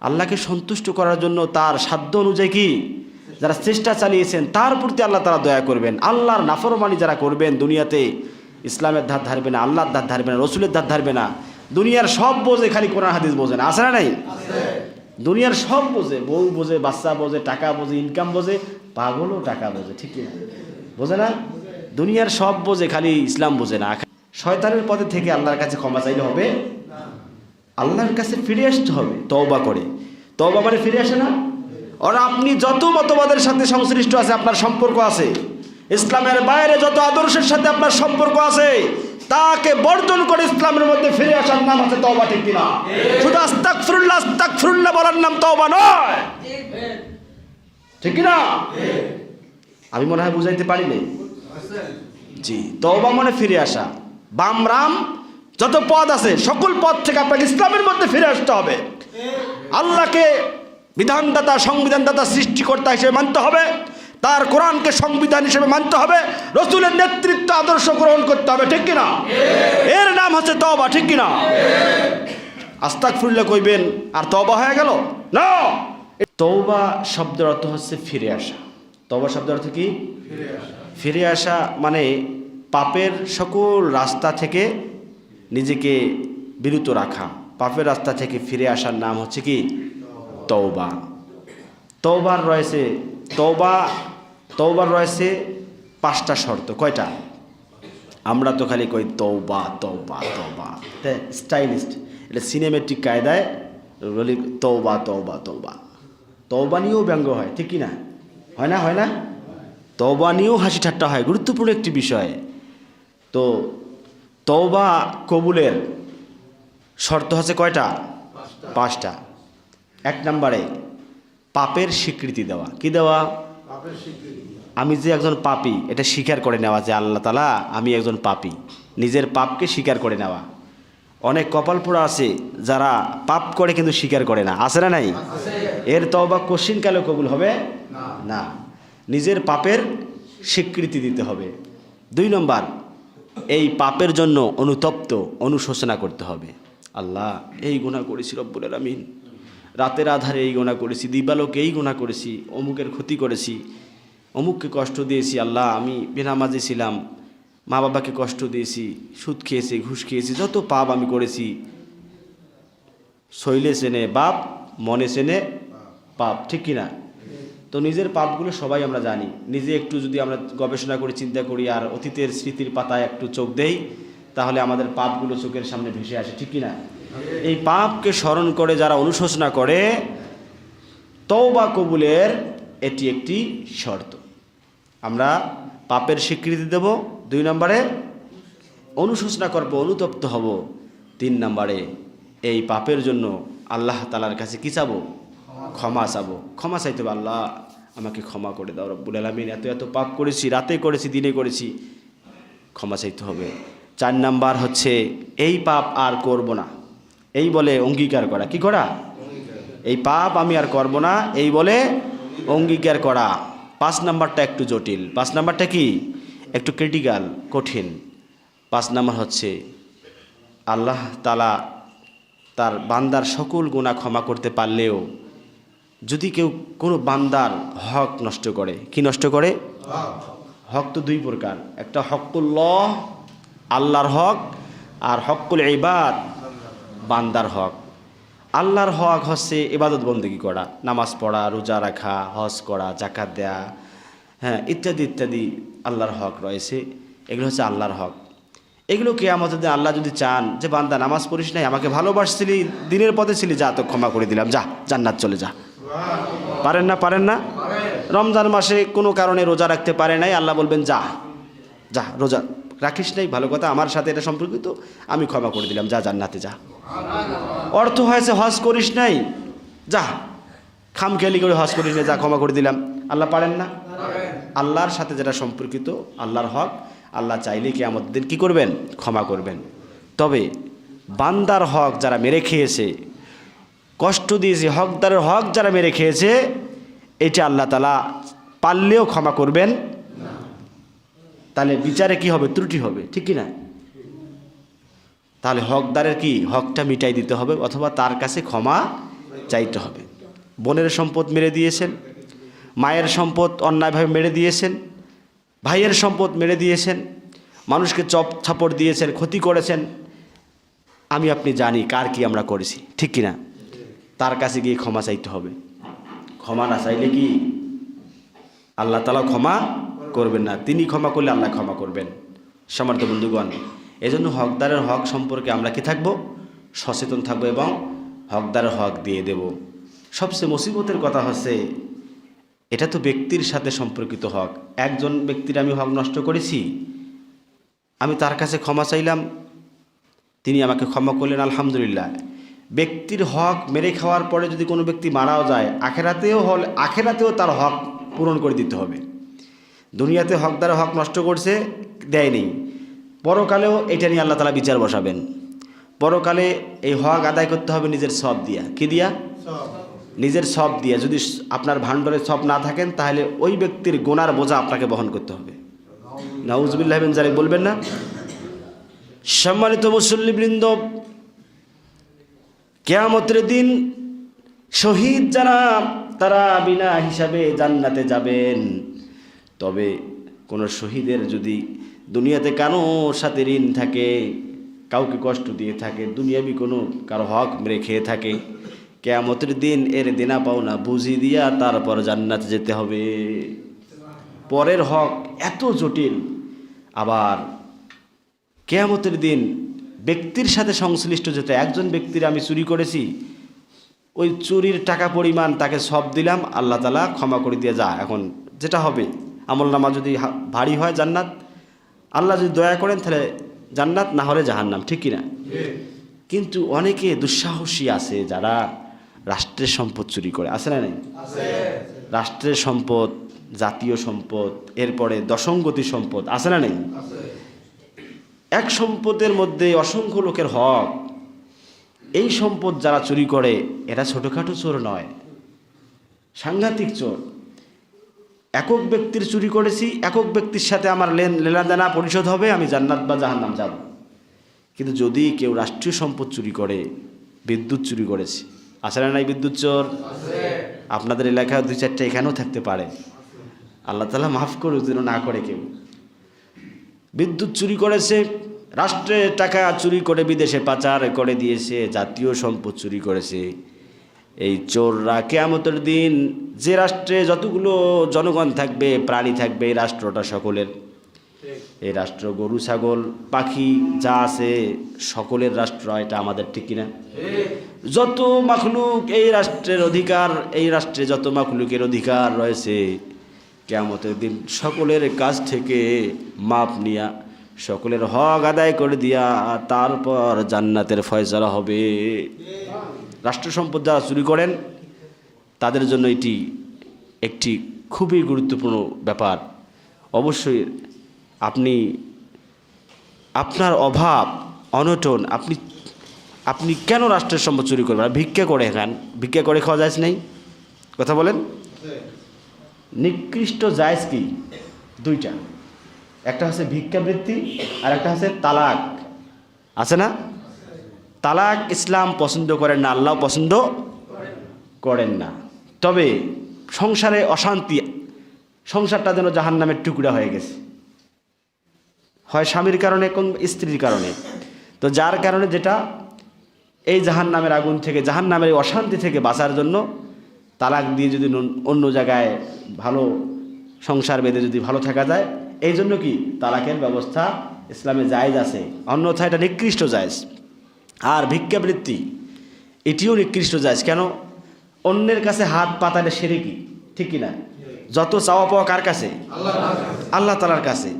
আল্লাহকে সন্তুষ্ট করার জন্য তার সাধ্য অনুযায়ী কি? যারা চেষ্টা চালিয়েছেন, তার প্রতি আল্লাহ তারা দয়া করবেন। আল্লাহর নাফরমানি যারা করবেন দুনিয়াতে, ইসলামের ধার ধারবে না, আল্লাহর ধার ধারবে না, রসুলের ধার ধারবে না। দুনিয়ার সব বোঝে খালি কোরআন হাদিস বোঝে না। আছে না নাই? দুনিয়ার সব বোঝে। বউ বোঝে, বাচ্চা বোঝে, টাকা বোঝে ইনকাম বোঝে, পাগলও টাকা বোঝে, ঠিক বোঝে না? দুনিয়ার সব বোঝে, খালি ইসলাম বোঝে না। শয়তানের পথে থেকে আল্লাহর কাছে ক্ষমা চাইলে হবে। আল্লাহর কাছে ফিরে আসতে হবে তওবা করে। তওবা মানে ফিরে আসে না? আর আপনি যত মতবাদের সাথে সংশ্লিষ্ট আছে আপনার সম্পর্ক আছে। ইসলামের বাইরে যত আদর্শের সাথে আপনার সম্পর্ক আছে তাকে বর্জন করে ইসলামের মধ্যে ফিরে আসার নাম আছে তওবা ঠিক কিনা? শুধু আস্তাক ফিরুল্লাহ আস্তাক ফিরুল্লাহ বলার নাম তওবা নয়। ঠিক। কিনা? আমি মনে হয় বুঝাইতে পারিনি। জি তওবা মানে ফিরে আসা। বাম রাম যত পদ আছে, সকল পদ থেকে আপনাকে ইসলামের মধ্যে ফিরে আসতে হবে। আল্লাহকে বিধানদাতা, সংবিধানদাতা, সৃষ্টিকর্তা হিসেবে মানতে হবে। তার কোরআনকে সংবিধান হিসেবে মানতে হবে। রসুলের নেতৃত্ব আদর্শ গ্রহণ করতে হবে, ঠিক কিনা? এর নাম হচ্ছে তবা ঠিক কিনা? আস্তাক ফুল্লা কইবেন, আর তবা হয়ে গেল? না! তৌবা শব্দের অর্থ হচ্ছে ফিরে আসা। তবা শব্দের অর্থ কি? ফিরে আসা মানে পাপের সকল রাস্তা থেকে নিজেকে বিরত রাখা। পাপের রাস্তা থেকে ফিরে আসার নাম হচ্ছে কি? তৌবা তৌবার রয়েছে তৌবা তৌবার রয়েছে পাঁচটা শর্ত। কয়টা? আমরা তো খালি কই তৌবা তৌবা তৌবা স্টাইলিস্ট। এটা সিনেমেটিক কায়দায় বলি তৌবা তৌবা তৌবা তৌবা নিয়েও ব্যঙ্গ হয়, ঠিক কি না? হয় না হয় না? তৌবা নিয়েও হাসি ঠাট্টা হয়। গুরুত্বপূর্ণ একটি বিষয়। তো তৌবা কবুলের শর্ত হচ্ছে কয়টা? পাঁচটা। এক নম্বরে পাপের স্বীকৃতি দেওয়া। কি দেওয়া? আমি যে একজন পাপি এটা স্বীকার করে নেওয়া যে আল্লাহ তালা আমি একজন পাপি। নিজের পাপকে স্বীকার করে নেওয়া। অনেক কপাল পোড়া আছে যারা পাপ করে কিন্তু স্বীকার করে না। আছে না নাই? এর তবা কোশ্চিনকালে কবুল হবে? না। নিজের পাপের স্বীকৃতি দিতে হবে। দুই নম্বর এই পাপের জন্য অনুতপ্ত, অনুশোচনা করতে হবে। আল্লাহ, এই গুণা করেছি রব্বুল আমিন রাতের আধারে এই গোনা করেছি, দিবালোকে এই গোনা করেছি, অমুকের ক্ষতি করেছি, অমুককে কষ্ট দিয়েছি, আল্লাহ, আমি বেনামাজি ছিলাম মা বাবাকে কষ্ট দিয়েছি, সুদ খেয়েছি, ঘুষ খেয়েছি, যত পাপ আমি করেছি, শৈলে চেনে বাপ, মনে চেনে পাপ ঠিক কি না তো নিজের পাপগুলো সবাই আমরা জানি। নিজে একটু যদি আমরা গবেষণা করি, চিন্তা করি আর অতীতের স্মৃতির পাতায় একটু চোখ দেই, তাহলে আমাদের পাপগুলো চোখের সামনে ভেসে আসে, ঠিক কি না এই পাপকে স্মরণ করে যারা অনুশোচনা করে তৌবা কবুলের এটি একটি শর্ত। আমরা পাপের স্বীকৃতি দেব দুই নম্বরে, অনুশোচনা করব, অনুতপ্ত হব। তিন নম্বরে, এই পাপের জন্য আল্লাহ তালার কাছে কী চাবো? ক্ষমা চাবো। ক্ষমা চাইতে আল্লাহ আমাকে ক্ষমা করে দাও, রব্বুল আলমিন। এত এত পাপ করেছি, রাতে করেছি, দিনে করেছি। ক্ষমা চাইতে হবে। চার নাম্বার হচ্ছে, এই পাপ আর করব না। এই বলে অঙ্গীকার করা। কি করা? এই পাপ আমি আর করব না, এই বলে অঙ্গীকার করা। পাঁচ নাম্বারটা একটু জটিল। পাঁচ নাম্বারটা কি? একটু ক্রিটিক্যাল কঠিন। পাঁচ নাম্বার হচ্ছে, আল্লাহ তালা তার বান্দার সকল গুণা ক্ষমা করতে পারলেও যদি কেউ কোনো বান্দার হক নষ্ট করে কি নষ্ট করে? হক। তো দুই প্রকার। একটা হকুল্লাহ আল্লাহর হক আর হকুল ইবাদ বান্দার হক। আল্লাহর হক হচ্ছে ইবাদত বন্দী করা নামাজ পড়া রোজা রাখা হজ করা জাকাত দেয়া হ্যাঁ ইত্যাদি ইত্যাদি আল্লাহর হক রয়েছে। এগুলো হচ্ছে আল্লাহর হক। এগুলো কে আমাদের আল্লাহ যদি চান যে বান্দা নামাজ পড়িস নাই আমাকে ভালোবাসছিলি দিনের পথে ছিলি যা তো ক্ষমা করে দিলাম যা জান্নাত চলে যা। পারেন না পারেন না? রমজান মাসে কোনো কারণে রোজা রাখতে পারে নাই, আল্লাহ বলবেন, যা যা, রোজা রাখিস নাই, ভালো কথা, আমার সাথে এটা সম্পর্কিত, আমি ক্ষমা করে দিলাম, যা, জান্নাতে যা। অর্থ হয়েছে, হজ করিস নাই, যা, খামখেয়ালি করে হজ করিস নাই, যা, ক্ষমা করে দিলাম। আল্লাহ পারেন না? আল্লাহর সাথে যেটা সম্পর্কিত, আল্লাহর হক, আল্লাহ চাইলে কি আমাদের কী করবেন? ক্ষমা করবেন। তবে বান্দার হক যারা মেরে খেয়েছে কষ্ট দিয়েছে, হকদারের হক যারা মেরে খেয়েছে, এটা আল্লাহ তালা পারলেও ক্ষমা করবেন। তাহলে বিচারে কি হবে? ত্রুটি হবে, ঠিক কি না? তাহলে হকদারের কি? হকটা মিটাই দিতে হবে, অথবা তার কাছে ক্ষমা চাইতে হবে। বোনের সম্পদ মেরে দিয়েছেন, মায়ের সম্পদ অন্যায়ভাবে মেরে দিয়েছেন, ভাইয়ের সম্পদ মেরে দিয়েছেন, মানুষকে চপ ছাপড় দিয়েছেন, ক্ষতি করেছেন। আমি, আপনি জানি কার কি আমরা করেছি, ঠিক কি না? তার কাছে গিয়ে ক্ষমা চাইতে হবে। ক্ষমা না চাইলে কি? আল্লাহ তালা ক্ষমা করবেন না। তিনি ক্ষমা করলে আল্লাহ ক্ষমা করবেন। সমর্থ বন্ধুগণ, এজন্য হকদারের হক সম্পর্কে আমরা কি থাকব? সচেতন থাকব এবং হকদারের হক দিয়ে দেব। সবচেয়ে মুসিবতের কথা হচ্ছে, এটা তো ব্যক্তির সাথে সম্পর্কিত হক। একজন ব্যক্তির আমি হক নষ্ট করেছি, আমি তার কাছে ক্ষমা চাইলাম, তিনি আমাকে ক্ষমা করলেন, আলহামদুলিল্লাহ। ব্যক্তির হক মেরে খাওয়ার পরে যদি কোনো ব্যক্তি মারাও যায় আখেরাতেও হল আখেরাতেও তার হক পূরণ করে দিতে হবে। দুনিয়াতে হকদার হক নষ্ট করছে দেয়নি পরকালেও এটা নিয়ে আল্লাহ তালা বিচার বসাবেন। পরকালে এই হক আদায় করতে হবে নিজের সব দিয়া। কি দিয়া? নিজের সব দিয়া। যদি আপনার ভাণ্ডরে সব না থাকেন তাহলে ওই ব্যক্তির গোনার বোঝা আপনাকে বহন করতে হবে। নাউজবিল্লাহ। বিন জালিক বলবেন না? সম্মানিত মুসল্লিবৃন্দ কেয়ামতের দিন শহীদ যারা, তারা বিনা হিসাবে জান্নাতে যাবেন। তবে কোনো শহীদের যদি দুনিয়াতে কারও সাথে ঋণ থাকে, কাউকে কষ্ট দিয়ে থাকে, দুনিয়াবি কোনো কারও হক মেরে খেয়ে থাকে, কেয়ামতের দিন এর দেনা পাওনা বুঝি দিয়া তারপর জান্নাতে যেতে হবে। পরের হক এত জটিল। আবার কেয়ামতের দিন ব্যক্তির সাথে সংশ্লিষ্ট যেতে একজন ব্যক্তির আমি চুরি করেছি ওই চুরির টাকা পরিমাণ তাকে সব দিলাম আল্লাহ তালা ক্ষমা করে দিয়ে যা। এখন যেটা হবে আমল নামা যদি ভারী হয় জান্নাত আল্লাহ যদি দয়া করেন তাহলে জান্নাত না হলে জাহান্নাম ঠিক কিনা? কিন্তু অনেকে দুঃসাহসী আছে যারা রাষ্ট্রের সম্পদ চুরি করে আছে না নেই? রাষ্ট্রের সম্পদ জাতীয় সম্পদ এরপরে দশঙ্গতি সম্পদ আছে না নেই? এক সম্পদের মধ্যে অসংখ্য লোকের হক। এই সম্পদ যারা চুরি করে, এরা ছোটোখাটো চোর নয়। সাংঘাতিক চোর। একক ব্যক্তির চুরি করেছি, একক ব্যক্তির সাথে আমার লেন লেনাদেনা পরিশোধ হবে, আমি জান্নাত বা জাহান্নাম যাব। কিন্তু যদি কেউ রাষ্ট্রীয় সম্পদ চুরি করে, বিদ্যুৎ চুরি করেছে না নাই বিদ্যুৎ চোর? আপনাদের এলাকায় দুই চারটে এখানেও থাকতে পারে। আল্লাহ তালা মাফ করুক যেন না করে কেউ। বিদ্যুৎ চুরি করেছে রাষ্ট্রের টাকা চুরি করে বিদেশে পাচার করে দিয়েছে, জাতীয় সম্পদ চুরি করেছে। এই চোররা কেয়ামতের দিন যে রাষ্ট্রে যতগুলো জনগণ থাকবে, প্রাণী থাকবে, এই রাষ্ট্রটা সকলের। এই রাষ্ট্র গরু, ছাগল, পাখি যা আছে, সকলের রাষ্ট্র, এটা আমাদের ঠিক কিনা? যত মাখলুক এই রাষ্ট্রের অধিকার, এই রাষ্ট্রে যত মাখলুকের অধিকার রয়েছে কেয়ামতের দিন সকলের কাছ থেকে মাপ নিয়া, সকলের হক আদায় করে দিয়া তারপর জান্নাতের ফয়সালা হবে। রাষ্ট্র সম্পদ যারা চুরি করেন, তাদের জন্য এটি একটি খুবই গুরুত্বপূর্ণ ব্যাপার। অবশ্যই আপনি, আপনার অভাব, অনটন, আপনি আপনি কেন রাষ্ট্রের সম্পদ চুরি করবেন? ভিক্ষা করে খান? ভিক্ষা করে খাওয়া যায় নাই? কথা বলেন? নিকৃষ্ট জায়জ কি? দুইটা। একটা হচ্ছে ভিক্ষাবৃত্তি আর একটা হচ্ছে তালাক। আছে না? তালাক ইসলাম পছন্দ করেন না, আল্লাহ পছন্দ করেন না। তবে সংসারে অশান্তি, সংসারটা যেন জাহান নামের টুকরা হয়ে গেছে। হয় স্বামীর কারণে, কোন স্ত্রীর কারণে। তো যার কারণে যেটা, এই জাহান নামের আগুন থেকে জাহান নামের অশান্তি থেকে বাঁচার জন্য তালাক দিয়ে যদি অন্য জায়গায় ভালো সংসার বেঁধে যদি ভালো থাকা যায়, এই জন্য কি তালাকের ব্যবস্থা ইসলামে জায়েজ আছে? অন্যথা এটা নিকৃষ্ট জায়েজ। আর ভিক্ষাবৃত্তি, এটিও নিকৃষ্ট জায়েজ। কেন? অন্যের কাছে হাত পাতালে সেরে কি? ঠিক কি না যত চাওয়া পাওয়া কার কাছে? আল্লাহ তালার কাছে।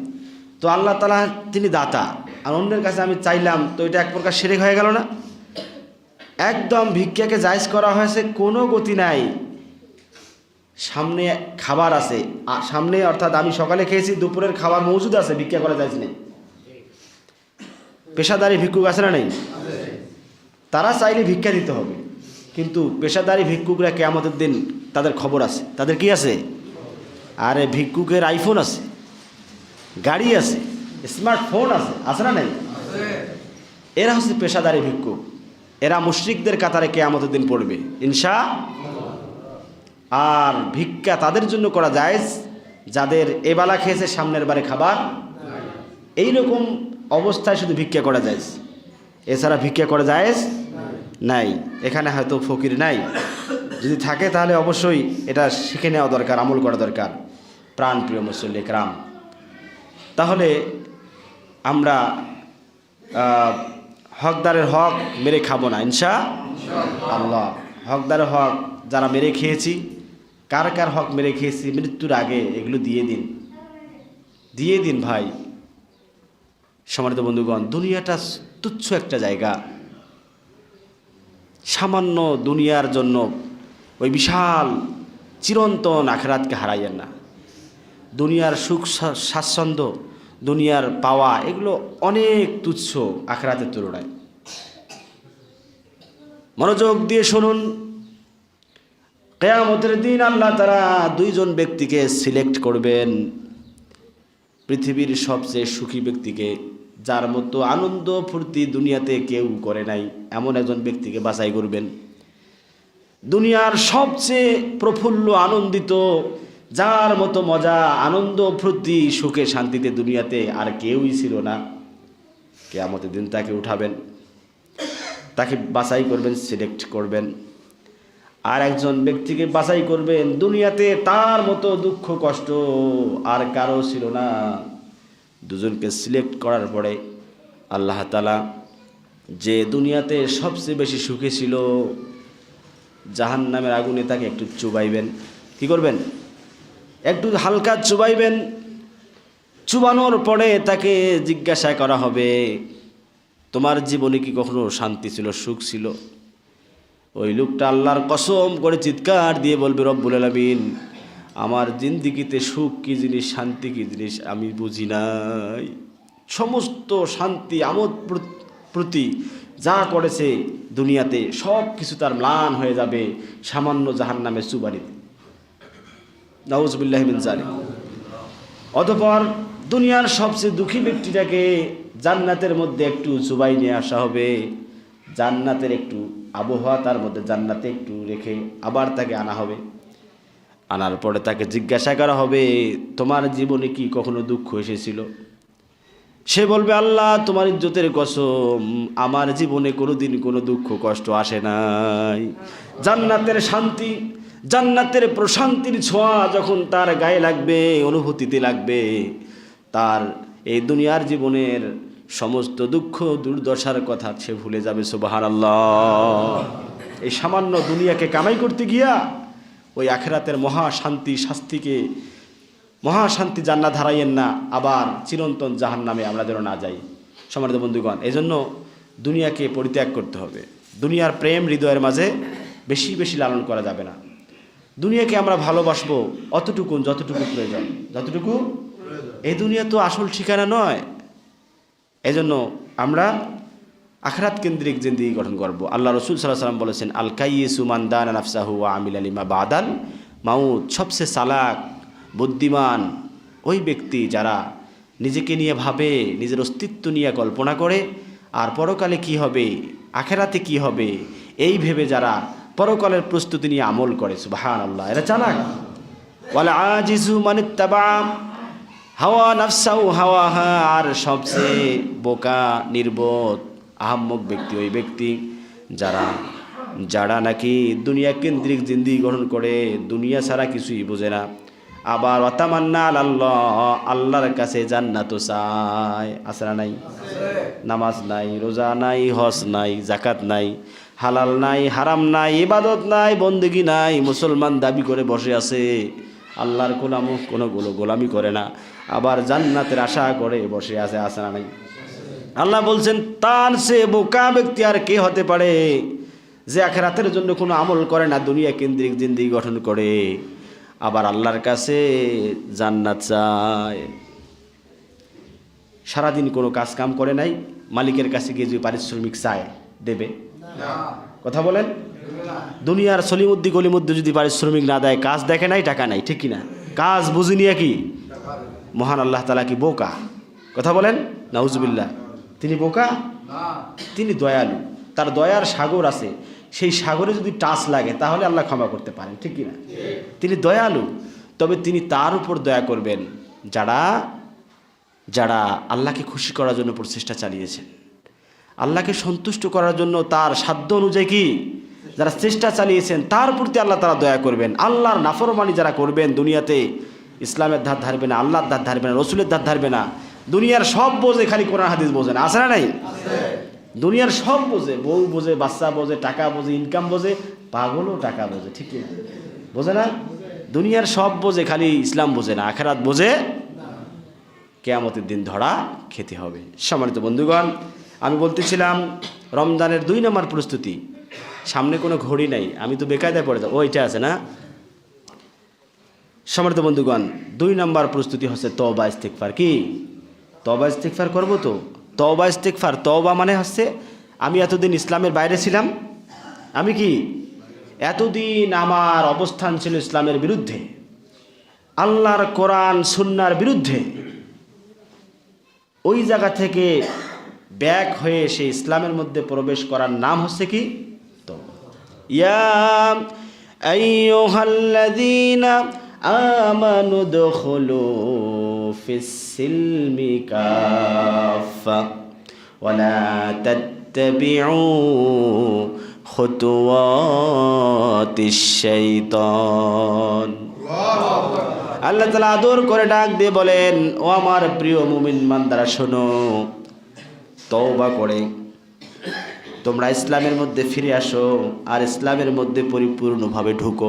তো আল্লাহ তালা তিনি দাতা। আর অন্যের কাছে আমি চাইলাম, তো এটা এক প্রকার সেরেক হয়ে গেল না? একদম ভিক্ষাকে জায়জ করা হয়েছে, কোনো গতি নাই। সামনে খাবার আছে। সামনে অর্থাৎ আমি সকালে খেয়েছি, দুপুরের খাবার মজুদ আছে, ভিক্ষা করা যাইছে না পেশাদারি ভিক্ষুক আছে না নেই? তারা চাইলে ভিক্ষা দিতে হবে, কিন্তু পেশাদারি ভিক্ষুকরা কেয়ামতের দিন তাদের খবর আছে। তাদের কি আছে? আরে ভিক্ষুকের আইফোন আছে, গাড়ি আছে, স্মার্টফোন আছে আছে না নাই? এরা হচ্ছে পেশাদারি ভিক্ষুক। এরা মুশরিকদের কাতারে কেয়ামতের দিন পড়বে। ইনশা আর ভিক্ষা তাদের জন্য করা যায় যাদের এবেলা খেয়েছে সামনের বারে খাবার। এই রকম অবস্থায় শুধু ভিক্ষা করা যায় এছাড়া ভিক্ষা করা যায় নাই। এখানে হয়তো ফকির নাই। যদি থাকে তাহলে অবশ্যই এটা শিখে নেওয়া দরকার, আমল করা দরকার। প্রাণপ্রিয় মুসল্লি রাম তাহলে আমরা হকদারের হক মেরে খাব না, ইনশা আল্লাহ। হকদারের হক যারা মেরে খেয়েছি কার কার হক মেরে খেয়েছি, মৃত্যুর আগে এগুলো দিয়ে দিন। দিয়ে দিন ভাই। সমানিত বন্ধুগণ, দুনিয়াটা তুচ্ছ একটা জায়গা। সামান্য দুনিয়ার জন্য ওই বিশাল চিরন্তন আখরাতকে হারাইয়েন না। দুনিয়ার সুখ স্বা- স্বাচ্ছন্দ্য, দুনিয়ার পাওয়া, এগুলো অনেক তুচ্ছ আখরাতের তুলনায়। মনোযোগ দিয়ে শুনুন কেয়ামতের দিন আল্লাহ তারা দুইজন ব্যক্তিকে সিলেক্ট করবেন। পৃথিবীর সবচেয়ে সুখী ব্যক্তিকে, যার মতো আনন্দ ফুর্তি দুনিয়াতে কেউ করে নাই, এমন একজন ব্যক্তিকে বাছাই করবেন। দুনিয়ার সবচেয়ে প্রফুল্ল আনন্দিত, যার মতো মজা, আনন্দ ফুর্তি, সুখে শান্তিতে দুনিয়াতে আর কেউই ছিল না। কেয়ামতের দিন তাকে উঠাবেন, তাকে বাছাই করবেন, সিলেক্ট করবেন। আর একজন ব্যক্তিকে বাছাই করবেন দুনিয়াতে তার মতো দুঃখ, কষ্ট আর কারও ছিল না। দুজনকে সিলেক্ট করার পরে আল্লাহ তালা যে দুনিয়াতে সবচেয়ে বেশি সুখে ছিল জাহান নামের আগুনে তাকে একটু চুবাইবেন। কি করবেন? একটু হালকা চুবাইবেন। চুবানোর পরে তাকে জিজ্ঞাসা করা হবে, তোমার জীবনে কি কখনো শান্তি ছিল, সুখ ছিল? ওই লোকটা আল্লাহর কসম করে চিৎকার দিয়ে বলবে, রব্বুল আলমিন, আমার জিন্দিগিতে সুখ কি জিনিস, শান্তি কি জিনিস আমি বুঝি নাই। সমস্ত শান্তি, আমোদ প্র- প্রতি যা করেছে দুনিয়াতে সব কিছু তার ম্লান হয়ে যাবে সামান্য জাহান নামে সুবারিতে নাউজবিল্লাহমিন জালিম অতপর দুনিয়ার সবচেয়ে দুঃখী ব্যক্তিটাকে জান্নাতের মধ্যে একটু চুবাই নিয়ে আসা হবে। জান্নাতের একটু আবহাওয়া তার মধ্যে জান্নাতে একটু রেখে আবার তাকে আনা হবে। আনার পরে তাকে জিজ্ঞাসা করা হবে, তোমার জীবনে কি কখনো দুঃখ এসেছিল? সে বলবে, আল্লাহ, তোমার ইজ্জতের কসম, আমার জীবনে কোনোদিন কোনো দুঃখ কষ্ট আসে নাই। জান্নাতের শান্তি, জান্নাতের প্রশান্তির ছোঁয়া যখন তার গায়ে লাগবে, অনুভূতিতে লাগবে, তার এই দুনিয়ার জীবনের সমস্ত দুঃখ দুর্দশার কথা সে ভুলে যাবে সুবাহার আল্লাহ এই সামান্য দুনিয়াকে কামাই করতে গিয়া ওই আখেরাতের মহা শান্তি শাস্তিকে মহাশান্তি জান্নাত হারাইয়েন না, আবার চিরন্তন জাহান নামে আমরা যেন না যাই। সমানিত বন্ধুগণ এই জন্য দুনিয়াকে পরিত্যাগ করতে হবে। দুনিয়ার প্রেম হৃদয়ের মাঝে বেশি বেশি লালন করা যাবে না। দুনিয়াকে আমরা ভালোবাসবো অতটুকু যতটুকু প্রয়োজন। যতটুকু? এই দুনিয়া তো আসল ঠিকানা নয়। এজন্য আমরা আখরাত কেন্দ্রিক জিন্দিগি গঠন করব। আল্লাহ রসুল সাল্লাহ সাল্লাম বলেছেন আল কাইয়েসু মান্দান নাফসাহু ওয়া আমিল আলিমা বাদাল মাউদ সবচেয়ে সালাক বুদ্ধিমান ওই ব্যক্তি যারা নিজেকে নিয়ে ভাবে, নিজের অস্তিত্ব নিয়ে কল্পনা করে, আর পরকালে কি হবে, আখেরাতে কি হবে, এই ভেবে যারা পরকালের প্রস্তুতি নিয়ে আমল করে সুবাহান আল্লাহ এরা চালাক। ওয়ালা আজিজু মানিত্তাবা হাওয়া নাফসাউ, হাওয়া হা, আর সবচেয়ে বোকা, নির্বোধ, আহাম্মক ব্যক্তি ওই ব্যক্তি যারা যারা নাকি দুনিয়া কেন্দ্রিক জিন্দি গ্রহণ করে, দুনিয়া ছাড়া কিছুই বোঝে না। আবার অতামান্না আল্লাহ আল্লাহর কাছে জান্নাত চায়। না নাই, নামাজ নাই, রোজা নাই, হজ নাই জাকাত নাই, হালাল নাই, হারাম নাই, ইবাদত নাই, বন্দেগি নাই, মুসলমান দাবি করে বসে আছে। আল্লাহর গোলামও কোনো গুলো গোলামি করে না। আবার জান্নাতের আশা করে বসে আছে না নাই? আল্লাহ বলছেন তার সে বোকা ব্যক্তি আর কে হতে পারে যে আখেরাতের জন্য কোনো আমল করে না দুনিয়া কেন্দ্রিক জিন্দিগি গঠন করে? আবার আল্লাহর কাছে জান্নাত চায়। সারাদিন কোনো কাজ কাম করে নাই মালিকের কাছে গিয়ে যে পারিশ্রমিক চায় দেবে? কথা বলেন? দুনিয়ার সলিমুদ্দি গলিমুদ্দি যদি পারিশ্রমিক না দেয় কাজ দেখে নাই টাকা নাই ঠিক কিনা? কাজ বুঝি নিয়ে কি? মহান আল্লাহ তালা কি বোকা? কথা বলেন নাউজুবিল্লাহ। তিনি বোকা? তিনি দয়ালু। তার দয়ার সাগর আছে। সেই সাগরে যদি টাচ লাগে তাহলে আল্লাহ ক্ষমা করতে পারেন ঠিক কিনা? তিনি দয়ালু। তবে তিনি তার উপর দয়া করবেন। যারা যারা আল্লাহকে খুশি করার জন্য প্রচেষ্টা চালিয়েছেন। আল্লাহকে সন্তুষ্ট করার জন্য তার সাধ্য অনুযায়ী কি? যারা চেষ্টা চালিয়েছেন তার প্রতি আল্লাহ তারা দয়া করবেন। আল্লাহর নাফরমানি যারা করবেন দুনিয়াতে ইসলামের ধার ধারবে না, আল্লাহর ধার ধারবে না, রসুলের ধার ধারবে না। দুনিয়ার সব বোঝে খালি কোরআন হাদিস বোঝে না। আছে না নাই? দুনিয়ার সব বোঝে, বউ বোঝে, বাচ্চা বোঝে, টাকা বোঝে ইনকাম বোঝে, পাগলও টাকা বোঝে, ঠিক না? বোঝে না? দুনিয়ার সব বোঝে, খালি ইসলাম বোঝে না, আখেরাত বোঝে। কেয়ামতের দিন ধরা খেতে হবে। সম্মানিত বন্ধুগণ, আমি বলতেছিলাম, রমজানের দুই নম্বর প্রস্তুতি, সামনে কোনো ঘড়ি নাই, আমি তো বেকায়দায় পড়ে যাব। ওইটা আছে না? সম্মানিত বন্ধুগণ, দুই নম্বর প্রস্তুতি হচ্ছে তবা ইস্তেকফার কি? তবা ইস্তেকফার করব তো? তবা ইস্তেকফার তবা মানে হচ্ছে আমি এতদিন ইসলামের বাইরে ছিলাম, আমি কি এতদিন আমার অবস্থান ছিল ইসলামের বিরুদ্ধে, আল্লাহর কোরআন, সুন্নার বিরুদ্ধে, ওই জায়গা থেকে ব্যাক হয়ে সে ইসলামের মধ্যে প্রবেশ করার নাম হচ্ছে কি? তো ইয়া আমানু দুখুলু ফিস-সিলমি কাফা ওয়ালা তাত্তাবিউ খুতুওয়াতিশ শাইতান আল্লাহ তালা আদর করে ডাক দিয়ে বলেন, ও আমার প্রিয় মুমিন মান্দারা শোনো, তওবা করে। তোমরা ইসলামের মধ্যে ফিরে আসো আর ইসলামের মধ্যে পরিপূর্ণভাবে ঢুকো।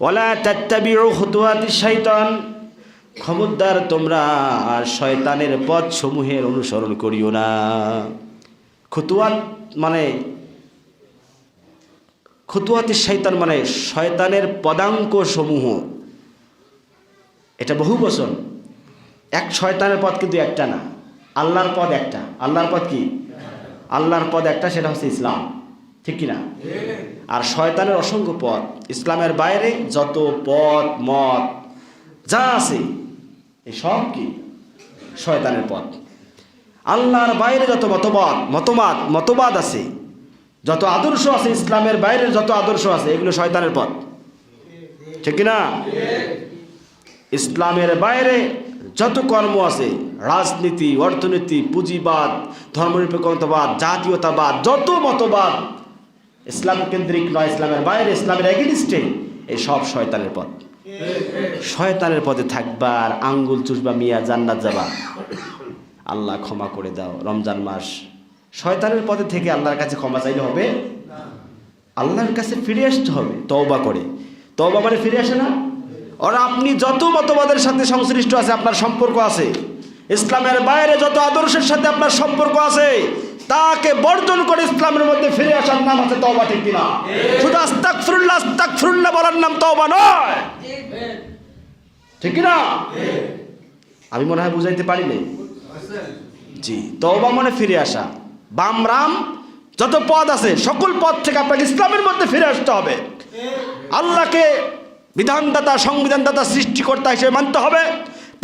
ওলা তাত্তাবিউ খুতুয়াতি শয়তান খবরদার, তোমরা শয়তানের পথ সমূহের অনুসরণ করিও না। খুতুয়াত মানে খুতুয়াতি শয়তান মানে শয়তানের পদাঙ্ক সমূহ এটা বহু বচন। এক শয়তানের পথ কিন্তু একটা না। আল্লাহর পদ একটা। আল্লাহর পদ কি? আল্লাহর পদ একটা, সেটা হচ্ছে ইসলাম। ঠিক কি না আর শয়তানের অসংখ্য পথ, ইসলামের বাইরে যত পথ, মত, যা আছে, এই সব কি? শয়তানের পথ। আল্লাহর বাইরে যত মতবাদ মতবাদ মতবাদ আছে, যত আদর্শ আছে, ইসলামের বাইরে যত আদর্শ আছে, এগুলো শয়তানের পথ। ঠিক কি না ইসলামের বাইরে যত কর্ম আছে, রাজনীতি, অর্থনীতি, পুঁজিবাদ, ধর্মনিরপেক্ষতাবাদ, জাতীয়তাবাদ, যত মতবাদ ইসলাম কেন্দ্রিক নয়, ইসলামের বাইরে, ইসলামের এগেনিস্টে এই সব শয়তানের পথ। শয়তানের পথে থাকবা আর আঙ্গুল চুষবা, মিয়া জান্নাত যাবা। আল্লাহ ক্ষমা করে দাও, রমজান মাস। শয়তানের পথে থেকে আল্লাহর কাছে ক্ষমা চাইলে হবে? আল্লাহর কাছে ফিরে আসতে হবে, তওবা করে। তওবা মানে ফিরে আসে না? আর আপনি যত মতবাদের সাথে সংশ্লিষ্ট আছে, আপনার সম্পর্ক আছে। ইসলামের বাইরে যত আদর্শের সাথে আপনার সম্পর্ক আছে তাকে বর্জন করে ইসলামের মধ্যে ফিরে আসার নাম আছে তওবা ঠিক কিনা? শুধু আস্তাক ফিরুল্লাহ আস্তাক ফিরুল্লাহ বলার নাম তওবা নয়। ঠিক। কিনা? আমি মনে হয় বুঝাইতে পারিনি। জি তওবা মানে ফিরে আসা। বাম রাম যত পদ আছে সকল পদ থেকে আপনাকে ইসলামের মধ্যে ফিরে আসতে হবে। আল্লাহকে বিধানদাতা সংবিধানদাতা সৃষ্টিকর্তা হিসেবে মানতে হবে।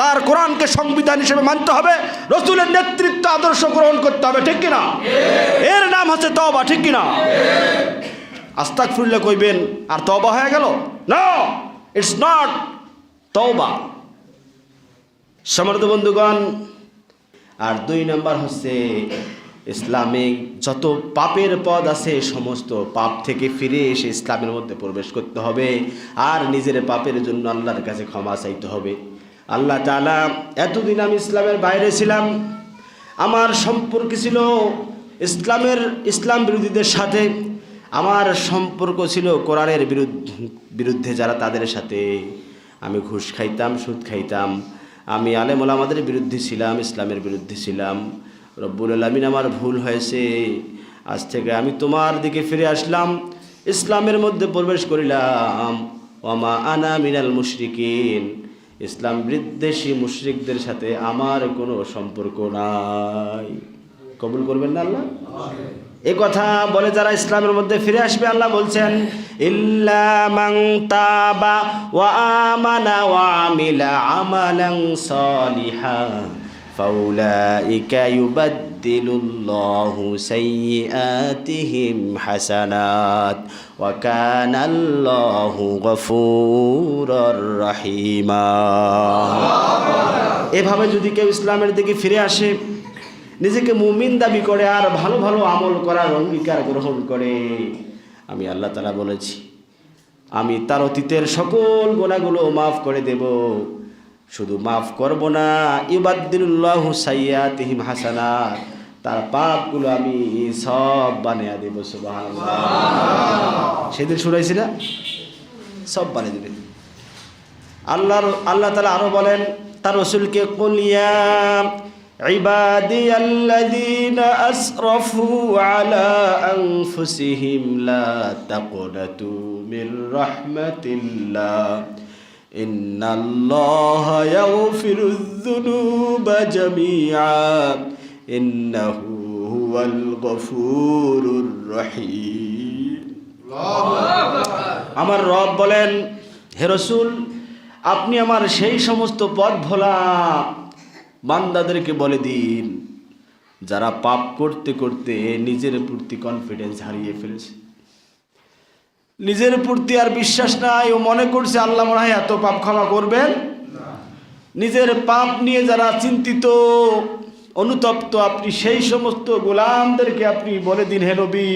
তার কোরআনকে সংবিধান হিসেবে মানতে হবে, রসুলের নেতৃত্ব আদর্শ গ্রহণ করতে হবে, ঠিক কিনা? এর নাম হচ্ছে তবা ঠিক কিনা? আস্তাক ফুল্লে কইবেন, আর তবা হয়ে গেল? না ইটস নট তওবা। সমর্থ বন্ধুগণ, আর দুই নম্বর হচ্ছে, ইসলামিক যত পাপের পদ আছে, সমস্ত পাপ থেকে ফিরে এসে ইসলামের মধ্যে প্রবেশ করতে হবে, আর নিজের পাপের জন্য আল্লাহর কাছে ক্ষমা চাইতে হবে। আল্লাহ তাআলা এতদিন আমি ইসলামের বাইরে ছিলাম। আমার সম্পর্ক ছিল ইসলামের, ইসলাম বিরোধীদের সাথে। আমার সম্পর্ক ছিল কোরআনের বিরুদ্ধে বিরুদ্ধে যারা তাদের সাথে। আমি ঘুষ খাইতাম, সুদ খাইতাম। আমি আলেমুল আমাদের বিরুদ্ধে ছিলাম, ইসলামের বিরুদ্ধে ছিলাম। রব্বুল আলমিন আমার ভুল হয়েছে। আজ থেকে আমি তোমার দিকে ফিরে আসলাম। ইসলামের মধ্যে প্রবেশ করিলাম। ওমা আনা মিনাল মুশরিকিন। ইসলাম বিদ্বেষী মুশ্রিকদের সাথে আমার কোনো সম্পর্ক নাই। কবুল করবেন না আল্লাহ? এ কথা বলে যারা ইসলামের মধ্যে ফিরে আসবে, আল্লাহ বলছেন ইল্লামাং তাবা ওয়া আমানা ওয়া আমিলা সলিহা ইউবদ্দিলুল্লাহু সাইয়্যাতিহিম হাসানাত ওয়া কানাল্লাহু গফুরুর রহিমা এভাবে যদি কেউ ইসলামের দিকে ফিরে আসে, নিজেকে মুমিন দাবি করে আর ভালো ভালো আমল করার অঙ্গীকার গ্রহণ করে, আমি আল্লাহ তালা বলেছি, আমি তার অতীতের সকল গোনাগুলো মাফ করে দেব। শুধু মাফ করব না ইবাদ্দুল্লাহ সাইয়াতিহিম হাসানা তার পাপগুলো আমি সব বানিয়ে দেবো সুবহানাল্লাহ সেদিন শুনাইছি না সব বানিয়ে দেবে আল্লাহর আল্লাহ তালা আরো বলেন তার রসুলকে কুলিয়া عبادي الذين أسرفوا على أنفسهم لا تقنطوا من رحمة الله إن الله يغفر الذنوب جميعا إنه هو الغفور الرحيم আমার রব বলেন হে রসুল আপনি আমার সেই সমস্ত পথ ভোলা বান্দাদেরকে বলে দিন যারা পাপ করতে করতে নিজের প্রতি কনফিডেন্স হারিয়ে ফেলেছে নিজের প্রতি আর বিশ্বাস নাই ও মনে করছে আল্লাহ মনে হয় এত পাপ ক্ষমা করবেন নিজের পাপ নিয়ে যারা চিন্তিত অনুতপ্ত আপনি সেই সমস্ত গোলামদেরকে আপনি বলে দিন, হে নবী।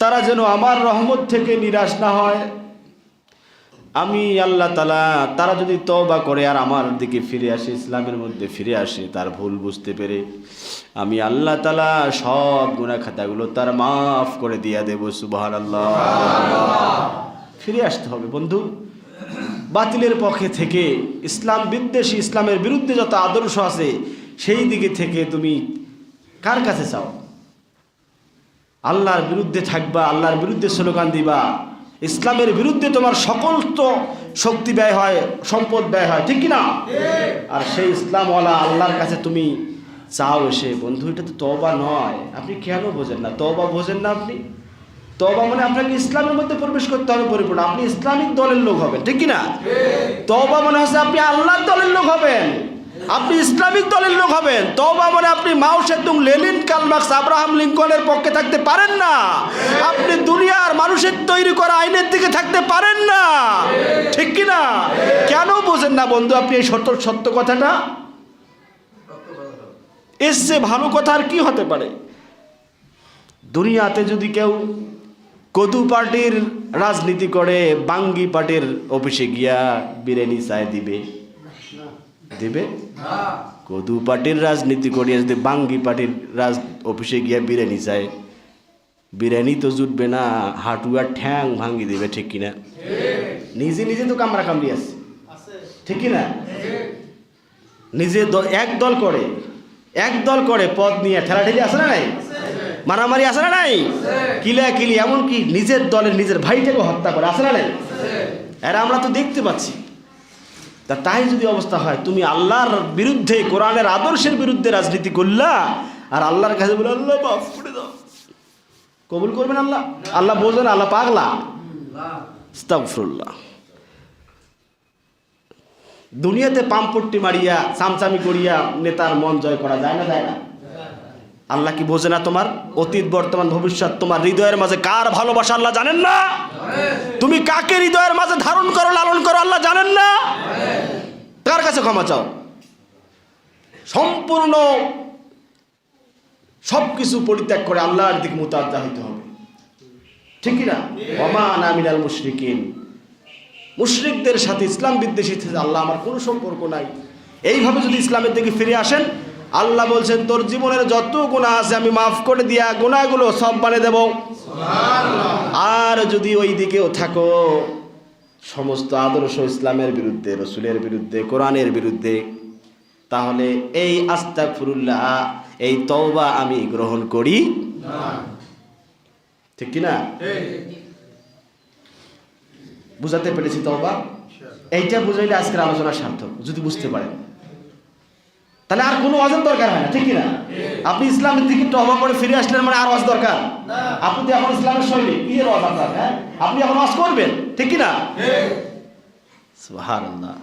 তারা যেন আমার রহমত থেকে নিরাশ না হয়। আমি আল্লাহ তালা তারা যদি তওবা করে আর আমার দিকে ফিরে আসে, ইসলামের মধ্যে ফিরে আসে, তার ভুল বুঝতে পেরে আমি আল্লাহ তালা সব গুণা খাতাগুলো তার মাফ করে দিয়া দেবো সুবাহ আল্লাহ ফিরে আসতে হবে, বন্ধু। বাতিলের পক্ষে থেকে ইসলাম বিদ্বেষী ইসলামের বিরুদ্ধে যত আদর্শ আছে সেই দিকে থেকে তুমি কার কাছে চাও? আল্লাহর বিরুদ্ধে থাকবা আল্লাহর বিরুদ্ধে স্লোগান দিবা। ইসলামের বিরুদ্ধে তোমার সকল তো শক্তি ব্যয় হয় সম্পদ ব্যয় হয় ঠিক কি না আর সেই ইসলামওয়ালা আল্লাহর কাছে তুমি চাও এসে। বন্ধু এটা তো তবা নয়। আপনি কেন বোঝেন না? তবা বোঝেন না আপনি? তবা মানে আপনাকে ইসলামের মধ্যে প্রবেশ করতে হবে পরিপূর্ণ। আপনি ইসলামিক দলের লোক হবেন, ঠিক কি না তবা মানে হচ্ছে আপনি আল্লাহর দলের লোক হবেন। আপনি ইসলামিক দলের লোক হবেন। তবা মানে আপনি Mao Tsetung Lenin Karl Marx Abraham লিঙ্কনের পক্ষে থাকতে পারেন না। আপনি দুনিয়ার মানুষের তৈরি করা আইনের দিকে থাকতে পারেন না। ঠিক কি না কেন বোঝেন না বন্ধু আপনি এই সত্য সত্য কথাটা? এসছে ভালো কথা আর কি হতে পারে? দুনিয়াতে যদি কেউ কদু পার্টির রাজনীতি করে, বাঙ্গি পার্টির অফিসে গিয়া বিরিয়ানি চায় দিবে। দিবে? কদু পার্টির রাজনীতি করিয়া যদি বাঙ্গি পার্টির রাজ অফিসে গিয়া বিরিয়ানি চায়, বিরিয়ানি তো জুটবে না হাঁটু আর ঠ্যাং ভাঙ্গি দেবে, ঠিক কিনা? নিজে নিজে তো কামড়া কামড়ি আছে। ঠিক কিনা? নিজে এক দল করে, এক দল করে পদ নিয়ে ঠেলাঠেলি আছে না নাই? মারামারি আসে না নাই? কিলা কিলি এমনকি নিজের দলের নিজের ভাইটাকে হত্যা করে আসে না নাই? এরা আমরা তো দেখতে পাচ্ছি। তা তাই যদি অবস্থা হয়, তুমি আল্লাহর বিরুদ্ধে, কোরআনের আদর্শের বিরুদ্ধে রাজনীতি করলা, আর আল্লাহর কাছে বলে, আল্লাহ, মাফ করে দাও। কবুল করবেন আল্লাহ? আল্লাহ বোঝেন, আল্লাহ পাগলা? আস্তাগফিরুল্লাহ। দুনিয়াতে পাম্পট্টি মারিয়া, চামচামি করিয়া নেতার মন জয় করা যায় না যায় না? আল্লাহ কি বোঝে না তোমার? অতীত, বর্তমান, ভবিষ্যৎ, তোমার হৃদয়ের মাঝে কার ভালোবাসা আল্লাহ জানেন না? তুমি কাকে হৃদয়ের মাঝে ধারণ করো, লালন করো আল্লাহ জানেন না? কার কাছে ক্ষমা চাও? সম্পূর্ণ সব কিছু পরিত্যাগ করে আল্লাহর দিকে মোতাজ্জা হইতে হবে। ঠিক না? ওমান আমিনাল মুশরিকিন। মুশরিকদের সাথে ইসলাম বিদ্বেষী আল্লাহ আমার কোনো সম্পর্ক নাই। এইভাবে যদি ইসলামের দিকে ফিরে আসেন আল্লাহ বলছেন, তোর জীবনের যত গুণা আছে আমি মাফ করে দিয়া গুণাগুলো সব বানিয়ে দেব। আর যদি ওই দিকেও থাকো, সমস্ত আদর্শ ইসলামের বিরুদ্ধে, রসুলের বিরুদ্ধে, কোরআনের বিরুদ্ধে, তাহলে এই আস্তা ফুরুল্লাহ এই তওবা আমি গ্রহণ করি। ঠিক কি না? বুঝাতে পেরেছি তওবা? এইটা বুঝাইলে আজকের আলোচনা সার্থক, যদি বুঝতে পারেন। তাহলে আর কোনো ওয়াজের দরকার হয় না ঠিক কিনা? আপনি ইসলামের দিকে তওবা করে ফিরে আসলেন মানে আর ওয়াজ দরকার? আপনি তো এখন ইসলামের শৈলী কি এর ওয়াজ আপনার হ্যাঁ? আপনি এখন ওয়াজ করবেন ঠিক কিনা? না সুবহানাল্লাহ।